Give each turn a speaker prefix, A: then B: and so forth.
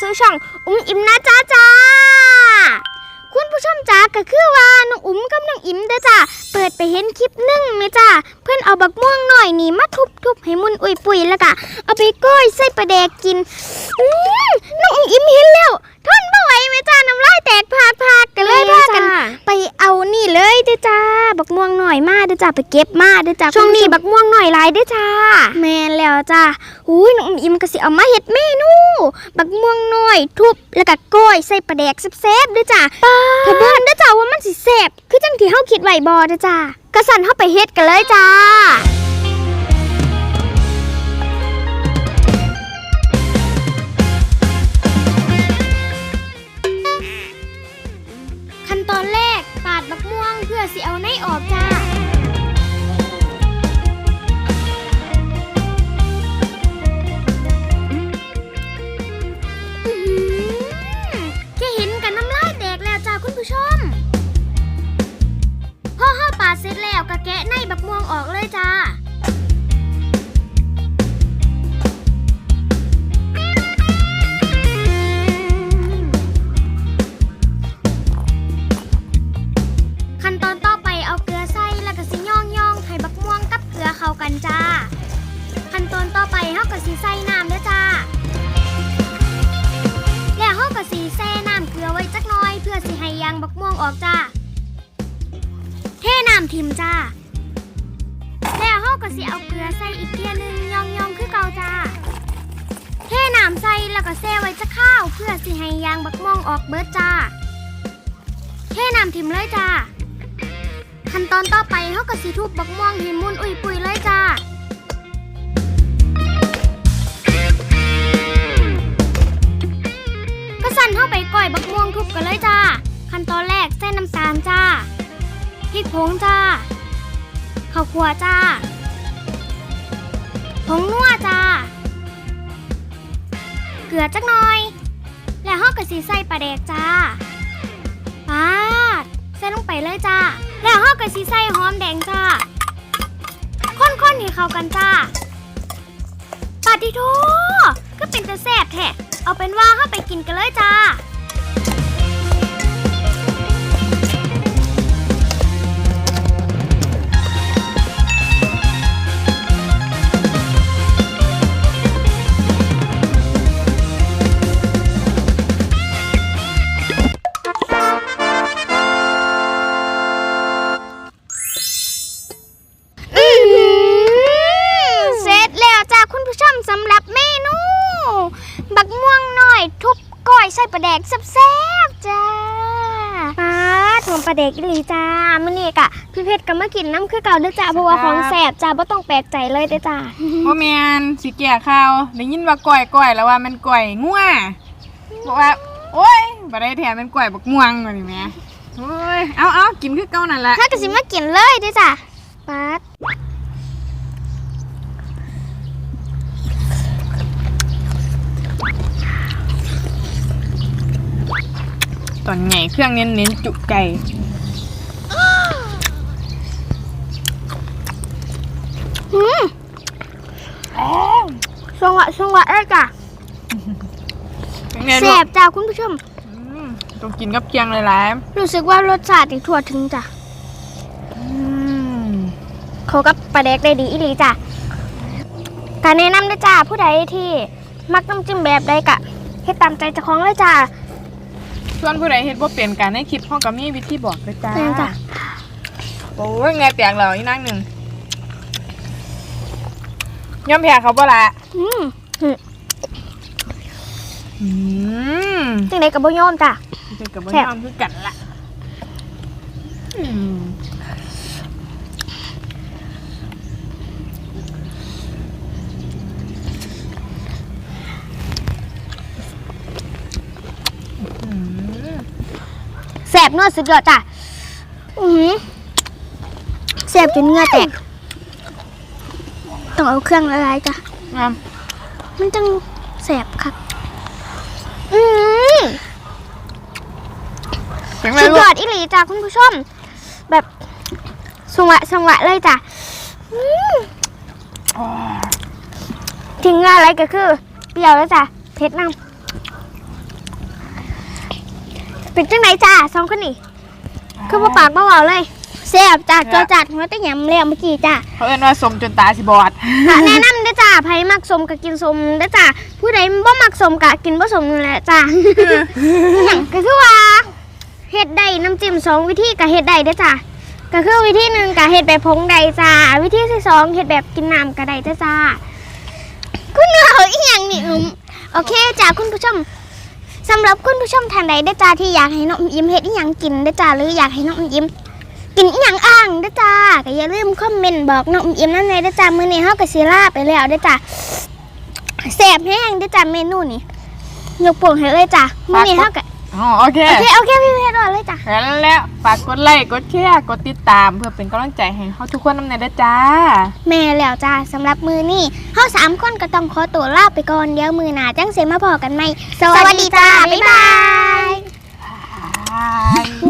A: สู่ช่อง อุ้มอิมนะจ้าจ้า คุณผู้ชมจ้าก็คือว่าน้องอุ้มกับน้องอิมเด้อจ้าเปิดไปเห็นคลิปหนึ่งไหมจ้าเพื่อนเอาบักม่วงหน่อยนี่มาทุบๆให้มุนอุยปุยแล้วก็เอาไปก้อยใส่ปลาแดกกินอืมน้องอุ้มอิมเห็นแล้วท ด้อจ้า บักม่วงหน่อยมาเด้อจ้าไปเก็บมาเด้อจ้าช่วงนี้บักม่วงหน่อยหลายเด้อจ้า แม่นแล้วจ้าอุ้ยน้องอมอิมก็สิเอามาเฮ็ดเมนู บักม่วงหน่อย ทุบแล้วก็ก้อยใส่ปลาแดกแซ่บๆเด้อจ้าถ้าเบิ่นเด้อจ้าว่ามันสิแซ่บคือจังที่เฮาคิดไว้บ่เด้อจ้าก็สั่นเฮาไปเฮ็ดกันเลยจ้า เสร็จแล้วก็แกะในบักม่วงออกเลยจ้าขั้นตอนต่อไปเอาเกลือใส่แล้วก็สิย่องย่องให้บักม่วงกับเกลือเข้ากันจ้าขั้นตอนต่อไปเฮาก็สิใส่น้ำด้อจ้าแล้วเฮาก็สิแช่น้ำเกลือไว้จักน่อย เพื่อสิให้ยางบักม่วงออกจ้า น้ำทิมจ้า แล้วเฮาก็สิเอาเกลือใส่อีกเทียหนึงย่องยองๆคือเก่าจ้า เทน้ำใส่แล้วก็แช่ไว้จักข้าวเพื่อสิให้ยางบักม่วงออกเบิดจ้า เทน้ำทิมเลยจ้า ขั้นตอนต่อไปเขาก็สิทุบบักม่วงให้มุนอุยปุยเลยจ้าก็สั่นเข้าไปก่อยบักม่วงทุบกันเลยจ้า ขั้นตอนแรกใส่น้ำตาลจ้า พริกผงจ้าข้าวคั่วจ้าผงนัวจ้า เกลือจักหน่อย แล้วเขาก็สิใส่ปลาแดกจ้าปาดใส่ลงไปเลยจ้า แล้วเฮาก็สิใส่หอมแดงจ้าค้นๆให้เข้ากันจ้าปาดิโทก็เป็นแต่แซ่บแท้เอาเป็นว่าเฮาไปกินกันเลยจ้า ดกแซ่บๆจ้าป้าถุงปลาแดกอีหลีจ้ามื้อนี้กะพี่เพชรก็มากินน้ำคือเก่าเด้อจ้าเพราะว่าของแซ่บจ้าบ่ต้องแปลกใจเลยเด้อจ้า
B: บ่แมนสิแก่ข้าวได้ยินว่าก้อยก้อยแล้วว่ามันก้อยงัวบอกว่าโอ้ยบ่ได้แถมเป็นก้อยบักม่วงว่านี่แหม่โอ้ยเอาเอากินคือเก่านั่นแหละ
A: ถ้าก็สิมากินเลยเด้อจ้าป้า
B: อนใหญ่เครื่องเน้นๆจุไก่
A: อืมช่วงวะช่วงวะเอ้ยจ้า
B: เป็นไงลู
A: แซ่
B: ก
A: บจ้าคุณผู้ชม
B: อืมต้องกินกับเคียงหลาย
A: รู้สึกว่ารสชาตินี่ทั่วถึงจ้ะ
B: ๆอืม
A: เขากับปลาแดกได้ดีอีหลีจ้ะการแนะนำด้วยจ้าผู้ใดที่มักน้ำจิ้มแบบใดกะเฮ็ดตามใจเจ้าของเลยจ้า
B: ส่วนผู้ใดเฮ็ดบ่เป็นการให้คลิปพ่อก็มีวิธีบอกด้วยจ้า
A: แม่นจ้ะ
B: โอ้ยแงแตกแล้วอีกนั่งหนึ่งย่อมแพ้เขาบ่ละ
A: อืม
B: อืม
A: จังไดกับบ่ยอมจ้ะ
B: เป็นกับบ่
A: แซ่บ
B: ยอมคือกันละอืมอืม
A: แส บนัวสุดยอดจ้ะอือหือแสบจนเหงื่อแตกต้องเอาเครื่องละลายจ้ะ
B: งาม
A: มันจังแสบครับ อืม
B: เป็นไง
A: สุด
B: ลู
A: ยอกดอีหลีจ้ะคุณผู้ชม แบบสงหวะสงหวะเลยจ้ะอืม
B: อ๋อ
A: ทิ้งอะไรก็คือ เปรี้ยวแล้วจ้ะเผ็ดน้ำ เป็นจังไหนจ้าสองคนนี่คือบ่ปากบ่เว้าเลยแซ่บจ้าจอจัดหัวแตะหยำแล้วเมื่อกี้จ้า
B: เขาเอิ้นว่าสมจนตาสิบอด
A: ค่ะแนะนำเด้อจ้าไผมักสมก็กินสมเด้อจ้าผู้ใดบ่มักสมก็กินบ่สมนั่นแหละจ้าอหย่างก็คือว่าเฮ็ดได้น้ำจิ้มสองวิธีก็เฮ็ดได้เด้อจ้าก็คือวิธีหนึ่งก็เฮ็ดแบบผงได้จ้าวิธีที่สองเฮ็ดแบบกินน้ำก็ได้เด้อจ้าคุณเอาอีหยังนี่อืมโอเคจ้าคุณผู้ชม สำหรับคุณผู้ชมท่านใดเด้อจ้าที่อยากให้น้องอมยิ้มเฮ็ดอีหยังกินเด้อจ้าหรืออยากให้น้องอมยิ้มกินอีหยังอ่างเด้อจ้าก็อย่าลืมคอมเมนต์บอกน้องอมยิ้มนั่นเลยเด้อจ้ามื้อนี้เฮาก็สิลาไปแล้วเด้อจ้าแซ่บแห้งเด้อจ้าเมนูนี้ยกโป่งให้เลยจ้ามื้อนี้เฮาก็
B: อ๋อโอเค
A: โอเคโอเคพี่เพชรรอเลยจ้ะ
B: แล้วแล้วฝากกดไลค์กดแชร์กดติดตาม เพื่อเป็นกำลังใจให้เขาทุกคนนำในเด้อจ้า
A: แม่แล้วจ้าสำหรับมือนี่เฮาสามคนก็ต้องขอตัวลาไปก่อนเดี๋ยวมือหน้าจังเสียมาพอกันใหม่สวัสดีจ้าบ๊ายบาย
B: บาย
A: ว้าว